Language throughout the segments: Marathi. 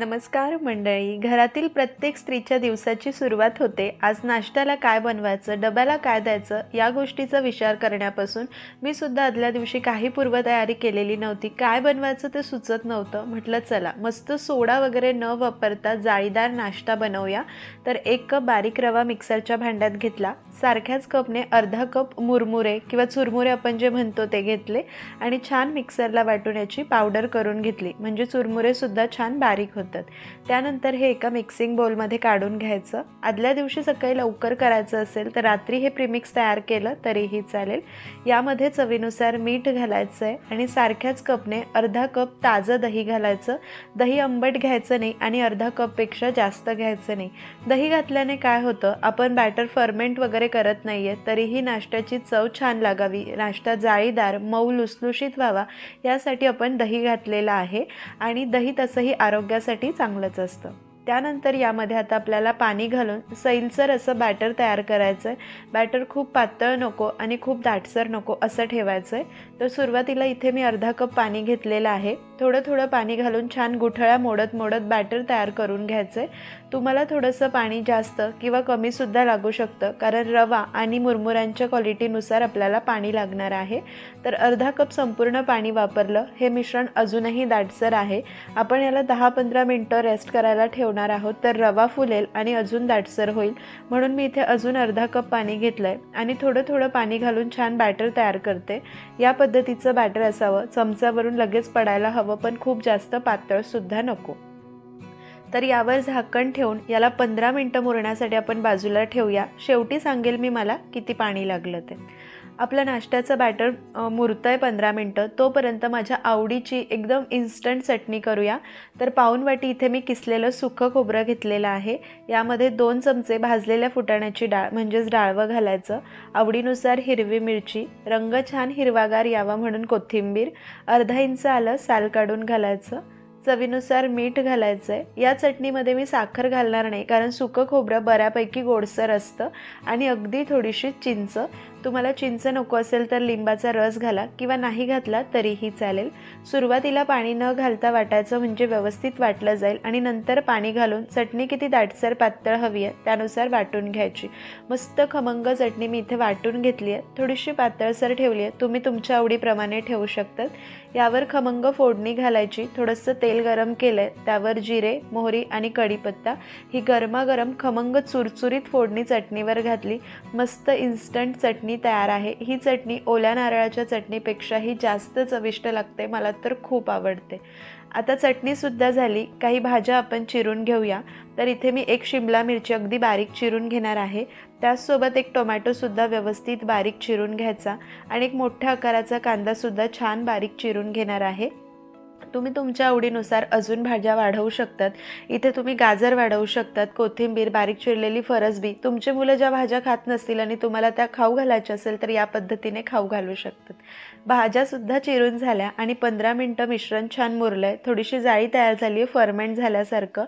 नमस्कार मंडळी. घरातील प्रत्येक स्त्रीच्या दिवसाची सुरुवात होते. आज नाश्त्याला काय बनवायचं डब्याला काय द्यायचं या गोष्टीचा विचार करण्यापासून मी सुद्धा आदल्या दिवशी काही पूर्वतयारी केलेली नव्हती. काय बनवायचं ते सुचत नव्हतं. म्हटलं चला मस्त सोडा वगैरे न वापरता जाळीदार नाश्ता बनवूया. तर एक कप बारीक रवा मिक्सरच्या भांड्यात घेतला. सारख्याच कपने अर्धा कप मुरमुरे किंवा चुरमुरे आपण जे म्हणतो ते घेतले आणि छान मिक्सरला वाटून याची पावडर करून घेतली. म्हणजे चुरमुरेसुद्धा छान बारीक होते. म्हणतात. त्यानंतर हे एका मिक्सिंग बोलमध्ये काढून घ्यायचं. आदल्या दिवशी सकाळी लवकर करायचं असेल तर रात्री हे प्रिमिक्स तयार केलं तरीही चालेल. यामध्ये चवीनुसार मीठ घालायचं आहे आणि सारख्याच कपने अर्धा कप ताजं दही घालायचं. दही आंबट घ्यायचं नाही आणि अर्धा कपपेक्षा जास्त घ्यायचं नाही. दही घातल्याने काय होतं? आपण बॅटर फर्मेंट वगैरे करत नाही आहे तरीही नाश्त्याची चव छान लागावी. नाश्ता जाळीदार मऊ लुसलुशीत व्हावा. यासाठी आपण दही घातलेलं आहे. आणि दही तसंही आरोग्यासाठी शरीरासाठी चांगलंच असतं. त्यानंतर यामध्ये आता आपल्याला पाणी घालून सैलसर असं बॅटर तयार करायचं आहे बॅटर खूप पातळ नको आणि खूप दाटसर नको असं ठेवायचं आहे तर सुरुवातीला इथे मी अर्धा कप पाणी घेतलेलं आहे. थोडं थोडं पाणी घालून छान गुठळ्या मोडत मोडत बॅटर तयार करून घ्यायचं आहे तुम्हाला थोडंसं पाणी जास्त किंवा कमीसुद्धा लागू शकतं कारण रवा आणि मुरमुऱ्यांच्या क्वालिटीनुसार आपल्याला पाणी लागणार आहे. तर अर्धा कप संपूर्ण पाणी वापरलं. हे मिश्रण अजूनही दाटसर आहे. आपण याला दहा पंधरा मिनटं रेस्ट करायला ठेव ठेवणार आहोत तर रवा फुलेल आणि अजून दाटसर होईल. म्हणून मी इथे अजून अर्धा कप पाणी घेतलं आहे आणि थोडं थोडं पाणी घालून छान बॅटर तयार करते. या पद्धतीचं बॅटर असावं. चमचावरून लगेच पडायला हवं पण खूप जास्त पातळसुद्धा नको. तर यावर झाकण ठेवून याला पंधरा मिनटं मुरण्यासाठी आपण बाजूला ठेवूया. शेवटी सांगेल मी मला किती पाणी लागलं ते. आपलं नाश्त्याचं बॅटर मुरतं आहे पंधरा मिनटं. तोपर्यंत माझ्या आवडीची एकदम इन्स्टंट चटणी करूया. तर पाऊन वाटी इथे मी किसलेलं सुखं खोबरं घेतलेलं आहे. यामध्ये दोन चमचे भाजलेल्या फुटाण्याची डाळ म्हणजेच डाळवं घालायचं. आवडीनुसार हिरवी मिरची रंग छान हिरवागार यावा म्हणून कोथिंबीर अर्धा इंच आलं साल काढून घालायचं. चवीनुसार मीठ घालायचं आहे या चटणीमध्ये मी साखर घालणार नाही कारण सुकं खोबरं बऱ्यापैकी गोडसर असतं आणि अगदी थोडीशी चिंच. तुम्हाला चिंच नको असेल तर लिंबाचा रस घाला किंवा नाही घातला तरीही चालेल. सुरुवातीला पाणी न घालता वाटायचं म्हणजे व्यवस्थित वाटलं जाईल आणि नंतर पाणी घालून चटणी किती दाटसर पातळ हवी आहे त्यानुसार वाटून घ्यायची. मस्त खमंग चटणी मी इथे वाटून घेतली आहे. थोडीशी पातळसर ठेवली आहे. तुम्ही तुमच्या आवडीप्रमाणे ठेवू शकतात. यावर खमंग फोडणी घालायची. थोडंसं तेल तेल गरम केलं आहे त्यावर जिरे मोहरी आणि कढीपत्ता ही गरमागरम खमंग चुरचुरीत फोडणी चटणीवर घातली. मस्त इन्स्टंट चटणी तयार आहे. ही चटणी ओल्या नारळाच्या चटणीपेक्षाही जास्त चविष्ट लागते मला तर खूप आवडते. आता चटणीसुद्धा झाली. काही भाज्या आपण चिरून घेऊया. तर इथे मी एक शिमला मिरची अगदी बारीक चिरून घेणार आहे. त्याचसोबत एक टोमॅटोसुद्धा व्यवस्थित बारीक चिरून घ्यायचा आणि एक मोठ्या आकाराचा कांदासुद्धा छान बारीक चिरून घेणार आहे. तुम्ही तुमच्या आवडीनुसार अजून भाज्या वाढवू शकतात. इथे तुम्ही गाजर वाढवू शकतात कोथिंबीर बारीक चिरलेली फरसबी तुमचे मुलं ज्या भाज्या खात नसतील आणि तुम्हाला त्या खाऊ घालायच्या असेल तर या पद्धतीने खाऊ घालू शकतात. भाज्यासुद्धा चिरून झाल्या आणि पंधरा मिनटं मिश्रण छान मुरलं आहे थोडीशी जाळी तयार झाली आहे फर्मेंट झाल्यासारखं.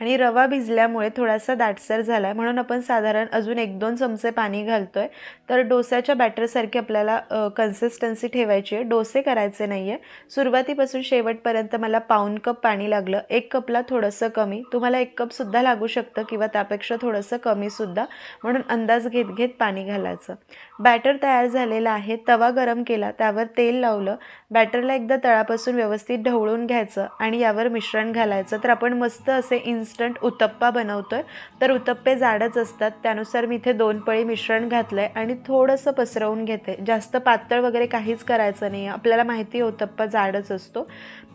आणि रवा भिजल्यामुळे थोडासा दाटसर झाला आहे म्हणून आपण साधारण अजून एक दोन चमचे पाणी घालतो आहे तर डोस्याच्या बॅटरसारखी आपल्याला कन्सिस्टन्सी ठेवायची आहे. डोसे करायचे नाही आहे सुरुवातीपासून शेवटपर्यंत मला पाऊन कप पाणी लागलं. एक कपला थोडंसं कमी. तुम्हाला एक कपसुद्धा लागू शकतं किंवा त्यापेक्षा थोडंसं कमीसुद्धा म्हणून अंदाज घेत घेत पाणी घालायचं. बॅटर तयार झालेलं आहे. तवा गरम केला. त्यावर तेल लावलं. बॅटरला एकदा तळापासून व्यवस्थित ढवळून घ्यायचं आणि यावर मिश्रण घालायचं. तर आपण मस्त असे इन्स्टंट उत्तप्पा बनवतो आहे तर उत्तप्पे जाडच असतात. त्यानुसार मी इथे दोन पळी मिश्रण घातलं आहे आणि थोडंसं पसरवून घेते. जास्त पातळ वगैरे काहीच करायचं नाही आपल्याला माहिती आहे उत्तप्पा जाडच असतो.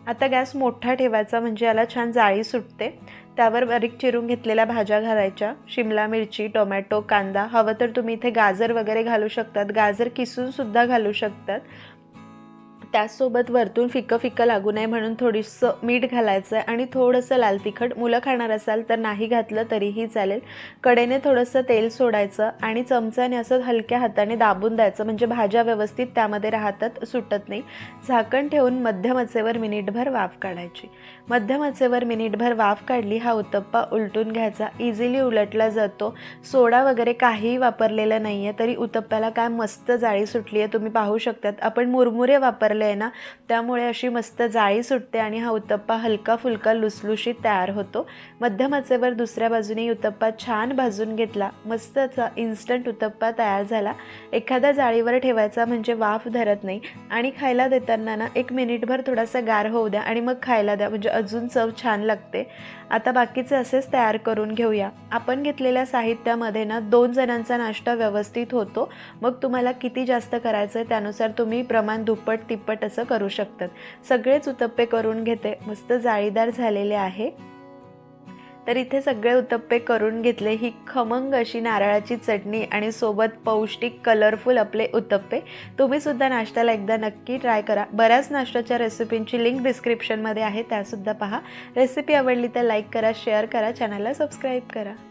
आता गॅस मोठा ठेवायचा म्हणजे याला छान जाळी सुटते. त्यावर बारीक चिरून घेतलेल्या भाज्या घालायच्या. शिमला मिरची टोमॅटो कांदा हवं तर तुम्ही इथे गाजर वगैरे घालू शकतात. गाजर किसूनसुद्धा घालू शकतात. त्याचसोबत वरतून फिकं फिकं लागू नये म्हणून थोडंसं मीठ घालायचं आहे आणि थोडंसं लाल तिखट. मुलं खाणार असाल तर नाही घातलं तरीही चालेल. कडेने थोडंसं तेल सोडायचं आणि चमचाने असं हलक्या हाताने दाबून द्यायचं. म्हणजे भाज्या व्यवस्थित त्यामध्ये राहतात सुटत नाही. झाकण ठेवून मध्यम आचेवर मिनिटभर वाफ काढायची. मध्यम आचेवर मिनिटभर वाफ काढली हा उत्तप्पा उलटून घ्यायचा. इझिली उलटला जातो. सोडा वगैरे काहीही वापरलेलं नाही आहे तरी उत्तप्प्याला काय मस्त जाळी सुटली आहे तुम्ही पाहू शकतात. आपण मुरमुरे वापरले ठेवलं आहे ना त्यामुळे अशी मस्त जाळी सुटते आणि हा उत्तप्पा हलका फुलका लुसलुशीत तयार होतो. मध्यम आचेवर दुसऱ्या बाजूने उत्तप्पा छान भाजून घेतला. मस्त इन्स्टंट उत्तप्पा तयार झाला. एखाद्या जाळीवर ठेवायचा म्हणजे वाफ धरत नाही. आणि खायला देताना ना एक मिनिटभर थोडासा गार होऊ द्या आणि मग खायला द्या. म्हणजे अजून चव छान लागते. आता बाकीचे असेच तयार करून घेऊया. आपण घेतलेल्या साहित्यामध्ये ना दोन जणांचा नाश्ता व्यवस्थित होतो. मग तुम्हाला किती जास्त करायचं आहे त्यानुसार तुम्ही प्रमाण दुप्पट तिप्पट असं करू शकतात. सगळेच उत्तप्पे करून घेते. मस्त जाळीदार झालेले आहे. तर इथे सगळे उत्तप्पे करून घेतले. ही खमंग अशी नारळाची चटणी आणि सोबत पौष्टिक कलरफुल आपले उत्तप्पे. तुम्ही सुद्धा नाश्त्याला एकदा नक्की ट्राय करा. बऱ्याच नाश्त्याच्या रेसिपींची लिंक डिस्क्रिप्शनमध्ये आहे. त्यासुद्धा पहा. रेसिपी आवडली तर लाईक करा शेअर करा चॅनलला सबस्क्राईब करा.